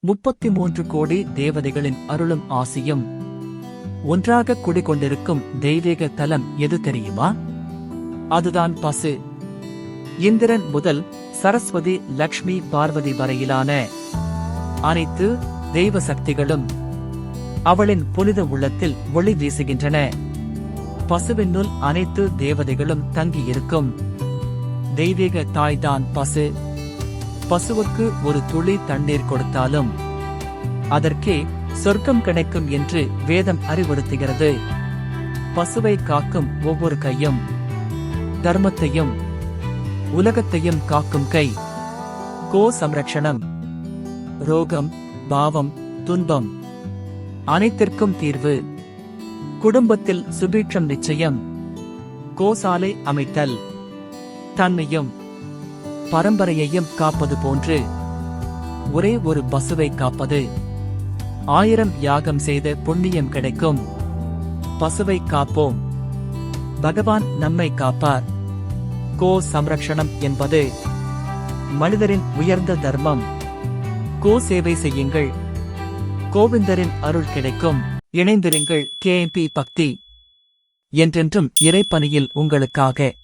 முப்பத்தி மூன்று கோடி தேவதைகளின் அருளும் ஆசியும். ஒன்றாக குடிகொண்டிருக்கும் தெய்வீக தலம் எது தெரியுமா? அதுதான் பசு. இந்திரன் முதல் சரஸ்வதி லக்ஷ்மி பார்வதி வரையிலான அனைத்து தெய்வ சக்திகளும் அவளின் புனித உள்ளத்தில் ஒளி வீசுகின்றன. பசுவினுள் அனைத்து தேவதைகளும் தங்கியிருக்கும். தெய்வீக தாய்தான் பசு. பசுவுக்கு ஒரு துளி தண்ணீர் கொடுத்தாலும் அதற்கே சொர்க்கம் கிடைக்கும் என்று வேதம் அறிவுறுத்துகிறது. பசுவை காக்கும் ஒவ்வொரு கையும் தர்மத்தையும் உலகத்தையும் காக்கும் கை கோ சம்ரக்ஷணம் ரோகம் பாவம் துன்பம் அனைத்திற்கும் தீர்வு. குடும்பத்தில் சுபீட்சம் நிச்சயம் கோசாலை அமைத்தல் தன்னையும் பரம்பரையையும் காப்பது போன்று ஒரே ஒரு பசுவை காப்பது. ஆயிரம் யாகம் செய்த புண்ணியம் கிடைக்கும். பசுவை காப்போம். பகவான் நம்மை காப்பார். கோ சம்ரக்ஷணம் என்பது மனிதரின் உயர்ந்த தர்மம். கோ சேவை செய்யுங்கள். கோவிந்தரின் அருள் கிடைக்கும். இணைந்திருங்கள் கேஎம்பி பக்தி. என்றென்றும் இறைப்பணியில் உங்களுக்காக.